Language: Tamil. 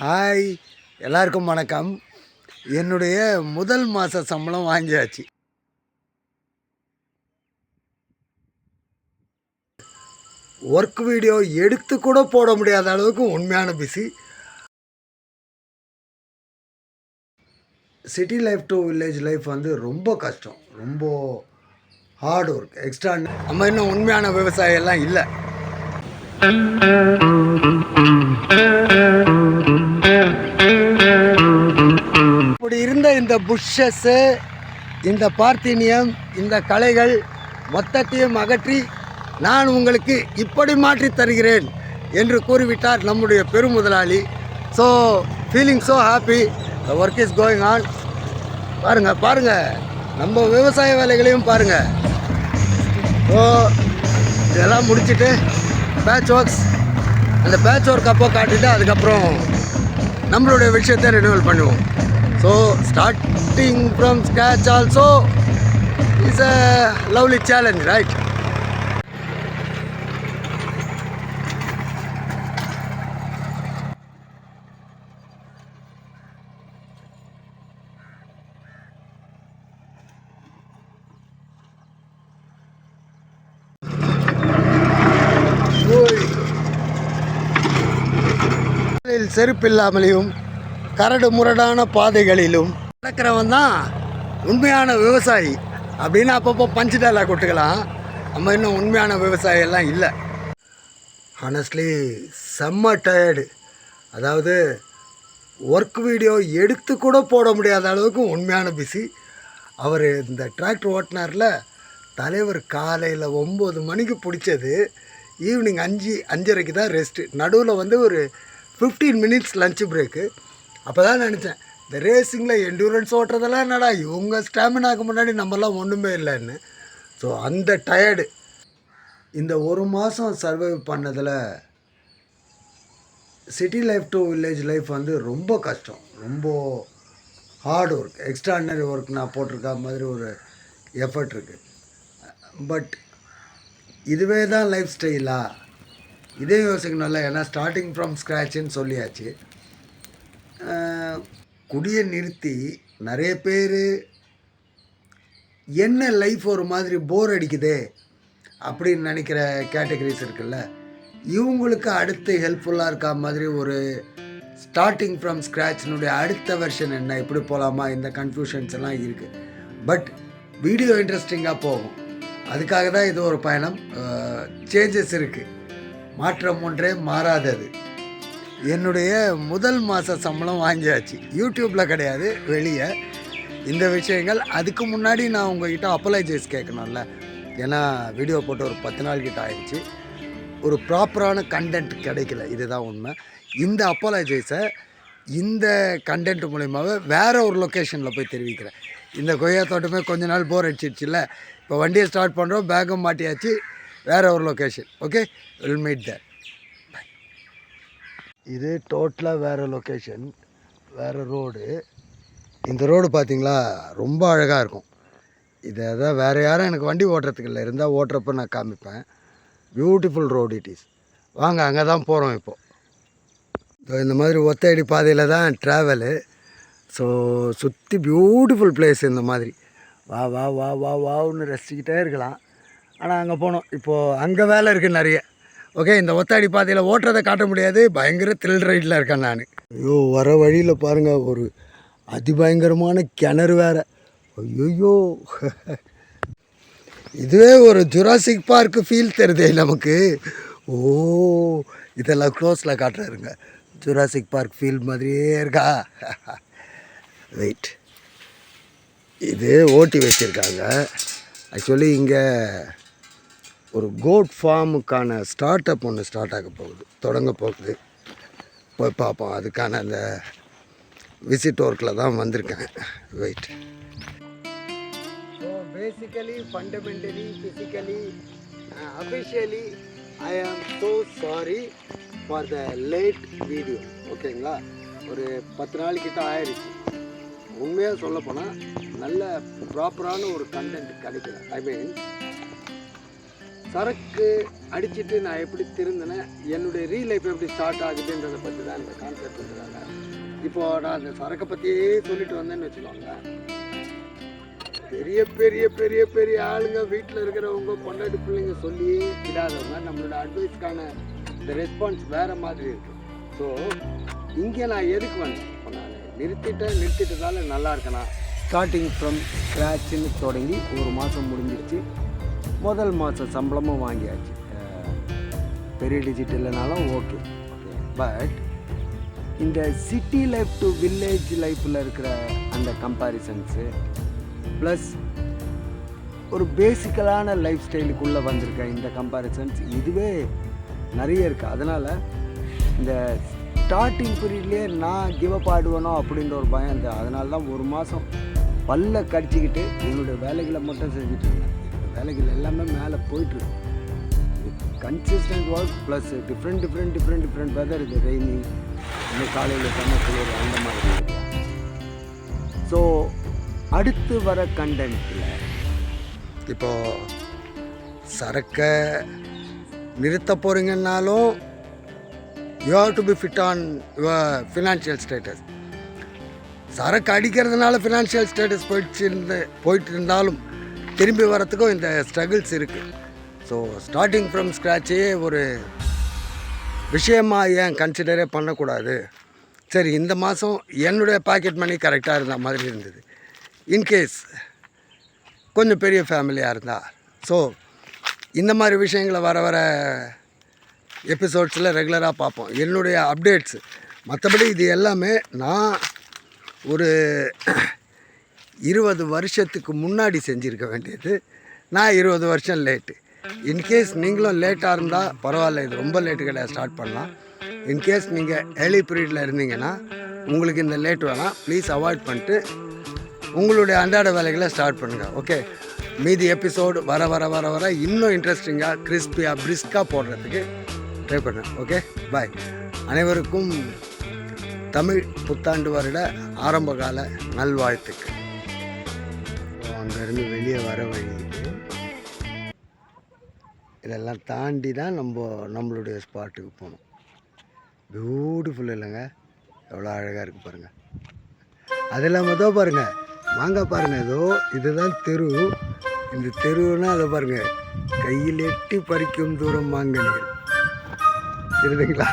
ஹாய் எல்லாருக்கும் வணக்கம். என்னுடைய முதல் மாத சம்பளம் வாங்கியாச்சு. ஒர்க் வீடியோ எடுத்து கூட போட முடியாத அளவுக்கு உண்மையான busy city life to village life வந்து ரொம்ப கஷ்டம். ரொம்ப ஹார்ட் ஒர்க் எக்ஸ்ட்ரா நம்ம இன்னும் உண்மையான விவசாயம் எல்லாம் இல்லை. புஷ்ஷஸ்ஸு இந்த பார்த்தீனியம் இந்த கலைகள் மொத்தத்தையும் அகற்றி நான் உங்களுக்கு இப்படி மாற்றி தருகிறேன் என்று கூறிவிட்டார் நம்முடைய பெருமுதலாளி. So feeling so happy the work is going on பாருங்கள் பாருங்கள் நம்ம விவசாய வேலைகளையும் பாருங்கள் ஸோ இதெல்லாம் முடிச்சுட்டு பேட்ச் ஒர்க்ஸ் அந்த பேட்ச் ஒர்க் அப்போ காட்டிட்டு அதுக்கப்புறம் நம்மளுடைய விஷயத்தை ரினிவல் பண்ணுவோம். So starting from scratch also is a lovely challenge right காலில் செருப்பில்லாமலையும் கரடு முரடான பாதைகளிலும் நடக்கிறவன் தான் உண்மையான விவசாயி. அப்படின்னு அப்பப்போ பஞ்சு டேலாக் கொட்டுக்கலாம் நம்ம இன்னும் உண்மையான விவசாயெல்லாம் இல்லை. ஹானஸ்ட்லி செம்ம டயர்டு அதாவது ஒர்க் வீடியோ எடுத்து கூட போட முடியாத அளவுக்கு உண்மையான பிஸி அவர் இந்த டிராக்டர் ஓட்டினார்ல தலைவர் காலையில் ஒம்பது மணிக்கு பிடிச்சது. ஈவினிங் அஞ்சு அஞ்சரைக்கு தான் ரெஸ்ட்டு நடுவில் வந்து ஒரு ஃபிஃப்டீன் மினிட்ஸ் லன்ச் பிரேக்கு அப்போ தான் நினச்சேன் இந்த ரேசிங்கில் என்டூரன்ஸ் ஓட்டுறதெல்லாம் என்னடா இவங்க ஸ்டாமினாக்கு முன்னாடி நம்மலாம் ஒன்றுமே இல்லைன்னு. ஸோ அந்த டயர்டு இந்த ஒரு மாதம் சர்வைவ் பண்ணதில் city life to village life வந்து ரொம்ப கஷ்டம். ரொம்ப ஹார்ட் ஒர்க் எக்ஸ்ட்ராடினரி ஒர்க் நான் போட்டிருக்க மாதிரி ஒரு எஃபர்ட் இருக்குது பட் இதுவே தான் லைஃப் ஸ்டைலா இதே யோசிக்கணும்ல ஏன்னா ஸ்டார்டிங் ஃப்ரம் ஸ்க்ராட்சுன்னு சொல்லியாச்சு. குடியை நிறுத்தி நிறைய பேர் என்ன லைஃப் ஒரு மாதிரி போர் அடிக்குதே? அப்படின்னு நினைக்கிற கேட்டகரிஸ் இருக்குல்ல. இவங்களுக்கு அடுத்து ஹெல்ப்ஃபுல்லாக இருக்க மாதிரி ஒரு ஸ்டார்டிங் ஃப்ரம் ஸ்க்ராட்சினுடைய அடுத்த வெர்ஷன் என்ன? இப்படி போகலாமா இந்த கன்ஃபியூஷன்ஸ் எல்லாம் இருக்குது பட் வீடியோ இன்ட்ரெஸ்டிங்காக போகும். அதுக்காக தான் இது ஒரு பயணம் சேஞ்சஸ் இருக்குது மாற்றம் ஒன்றே மாறாதது. என்னுடைய முதல் மாத சம்பளம் வாங்கியாச்சு. யூடியூப்பில் கிடையாது வெளியே. இந்த விஷயங்கள் அதுக்கு முன்னாடி நான் உங்ககிட்ட அப்பலைசைஸ் கேட்கணும்ல. ஏன்னா வீடியோ போட்டு ஒரு பத்து நாள் கிட்ட ஆயிடுச்சு. ஒரு ப்ராப்பரான கண்டென்ட் கிடைக்கல. இதுதான் உண்மை. இந்த அப்பாலஜைஸை இந்த கண்டென்ட் மூலியமாகவே வேறு ஒரு லொக்கேஷனில் போய் தெரிவிக்கிறேன். இந்த கொய்யா தோட்டமே கொஞ்ச நாள் போர் அடிச்சிடுச்சுல்ல இப்போ வண்டியை ஸ்டார்ட் பண்ணுறோம் பேக்கும் மாட்டியாச்சு. வேறு ஒரு location okay will meet there இது டோட்டலாக வேறு லொக்கேஷன் வேறு ரோடு இந்த ரோடு பார்த்தீங்களா ரொம்ப அழகாக இருக்கும். இதை தான் வேறு யாரும் எனக்கு வண்டி ஓட்டுறதுக்கு இல்லை. இருந்தால் ஓட்டுறப்ப நான் காமிப்பேன். பியூட்டிஃபுல் ரோடு இட் இஸ் வாங்க அங்கே தான் போகிறோம் இப்போது இந்த மாதிரி ஒத்தையடி பாதையில் தான் ட்ராவலு ஸோ சுற்றி பியூட்டிஃபுல் பிளேஸ் இந்த மாதிரி. வா வா வா வா வான்னு ரசிச்சுக்கிட்டே இருக்கலாம். ஆனால் அங்கே போனோம். இப்போது அங்கே வேலை இருக்குது நிறைய. ஓகே இந்த ஒத்தாடி பாதையில் ஓட்டுறதை காட்ட முடியாது. பயங்கர த்ரில் ரைடில் இருக்கேன் நான். ஐயோ வர வழியில் பாருங்கள் ஒரு அதிபயங்கரமான கிணறு வேறு. ஐயோ இதுவே ஒரு ஜுராசிக் பார்க் ஃபீல் தருதே நமக்கு. ஓ இதெல்லாம் க்ளோஸில் காட்டுறாருங்க. ஜுராசிக் பார்க் ஃபீல் மாதிரியே இருக்கா? வெயிட் இது ஓட்டி வச்சுருக்காங்க. ஆக்சுவலி இங்கே ஒரு கோட் ஃபார்முக்கான ஸ்டார்ட் அப் ஒன்று ஸ்டார்ட் ஆக போகுது தொடங்க போகுது. போய் பார்ப்போம் அதுக்கான அந்த விசிட் ஒர்க்கில் தான் வந்திருக்கேன். Wait so basically fundamentally physically officially I am so sorry for the late video ஓகேங்களா ஒரு பத்து நாள் கிட்ட ஆயிடுச்சு உண்மையாக சொல்லப்போனால் நல்ல ப்ராப்பரான ஒரு கண்டென்ட் கிடைக்கல. ஐ மீன் சரக்கு அடிச்சிட்டு நான் எப்படி திருந்தினேன் என்னுடைய ரீல் லைஃப் எப்படி ஸ்டார்ட் ஆகுதுன்றதை பற்றி தான் இந்த கான்செப்ட்ன்றாங்க இப்போ நான் அந்த சரக்கை பற்றியே சொல்லிட்டு வந்தேன்னு வச்சுக்கோங்க. பெரிய பெரிய பெரிய பெரிய ஆளுங்க வீட்டில் இருக்கிறவங்க பொண்டாட்டி பிள்ளைங்க சொல்லி விடாதவங்க. நம்மளோட அட்வைஸ்க்கான இந்த ரெஸ்பான்ஸ் வேறு மாதிரி இருக்கு. ஸோ இங்கே நான் எதுக்கு வந்தேன்? இப்போ நான் நிறுத்திட்டேன் நிறுத்திட்டதால நல்லா இருக்கணும் ஸ்டார்டிங் ஃப்ரம் ஸ்க்ராட்ச்னு தொடங்கி ஒரு மாதம் முடிஞ்சிருச்சு. முதல் மாதம் சம்பளமும் வாங்கியாச்சு. பெரிய டிஜிட் இல்லைனாலும் ஓகே. ஓகே பட் இந்த சிட்டி லைஃப் டு வில்லேஜ் லைஃப்பில் இருக்கிற அந்த கம்பேரிசன்ஸு ப்ளஸ் ஒரு பேசிக்கலான லைஃப் ஸ்டைலுக்குள்ளே வந்திருக்க இந்த கம்பேரிசன்ஸ் இதுவே நிறைய இருக்குது அதனால் இந்த ஸ்டார்டிங் பீரியட்லேயே நான் கிவ் அப் ஆடுவேனோ அப்படின்ற ஒரு பயம் இருந்தது. அதனால தான் ஒரு மாதம் பல்ல கடிச்சிக்கிட்டு என்னுடைய வேலைகளை மட்டும் செஞ்சுட்டு இருந்தேன். வேலைகள் எல்லாமே மேலே போயிட்டுருக்கு. Consistent work plus different different different different weather இது ரெய்னி இன்னும் காலையில் செம்ம குளிர் அந்த மாதிரி ஸோ அடுத்து வர கண்டென்ட்டில் இப்போது சரக்கை நிறுத்த போகிறீங்கன்னாலும் you have to be fit on your financial status சரக்கு அடிக்கிறதுனால ஃபினான்ஷியல் ஸ்டேட்டஸ் போயிடுச்சு இருந்து போயிட்டு இருந்தாலும் திரும்பி வரத்துக்கும் இந்த ஸ்ட்ரகிள்ஸ் இருக்குது ஸோ ஸ்டார்டிங் ஃப்ரம் ஸ்க்ராட்சே ஒரு விஷயமாக ஏன் கன்சிடரே பண்ணக்கூடாது? சரி இந்த மாதம் என்னுடைய பாக்கெட் மணி கரெக்டாக இருந்த மாதிரி இருந்தது. இன்கேஸ் கொஞ்சம் பெரிய ஃபேமிலியாக இருந்தால் ஸோ இந்த மாதிரி விஷயங்களை வர வர எபிசோட்ஸில் ரெகுலராக பார்ப்போம். என்னுடைய அப்டேட்ஸ் மற்றபடி இது எல்லாமே நான் ஒரு இருபது வருஷத்துக்கு முன்னாடி செஞ்சுருக்க வேண்டியது. நான் இருபது வருஷம் லேட்டு இன்கேஸ் நீங்களும் லேட்டாக இருந்தால் பரவாயில்ல இது ரொம்ப லேட்டு கிடையாது ஸ்டார்ட் பண்ணலாம். இன்கேஸ் நீங்கள் ஏர்லி பீரியடில் இருந்தீங்கன்னா உங்களுக்கு இந்த லேட் வேணாம். ப்ளீஸ் அவாய்ட் பண்ணிட்டு உங்களுடைய அன்றாட வேலைகளை ஸ்டார்ட் பண்ணுங்கள் ஓகே மீதி எபிசோடு வர வர வர வர இன்னும் இன்ட்ரெஸ்டிங்காக கிறிஸ்பியாக பிரிஸ்காக போடுறதுக்கு ட்ரை பண்ணேன் ஓகே பாய் அனைவருக்கும் தமிழ் புத்தாண்டு வருட ஆரம்பகால நல்வாழ்த்துக்கள். இருந்து வெளியே வர வழி இது. இதெல்லாம் தாண்டி தான் நம்ம நம்மளுடைய ஸ்பாட்டுக்கு போகணும் பியூட்டிஃபுல் இல்லைங்க. எவ்வளோ அழகாக இருக்குது பாருங்கள் அது இல்லாமல் தான் பாருங்கள் வாங்க பாருங்கள் ஏதோ இதுதான் தெரு. இந்த தெருவுனா அதை பாருங்கள் கையில் எட்டி பறிக்கும் தூரம் மாங்கனிகள். தெரியுதுங்களா?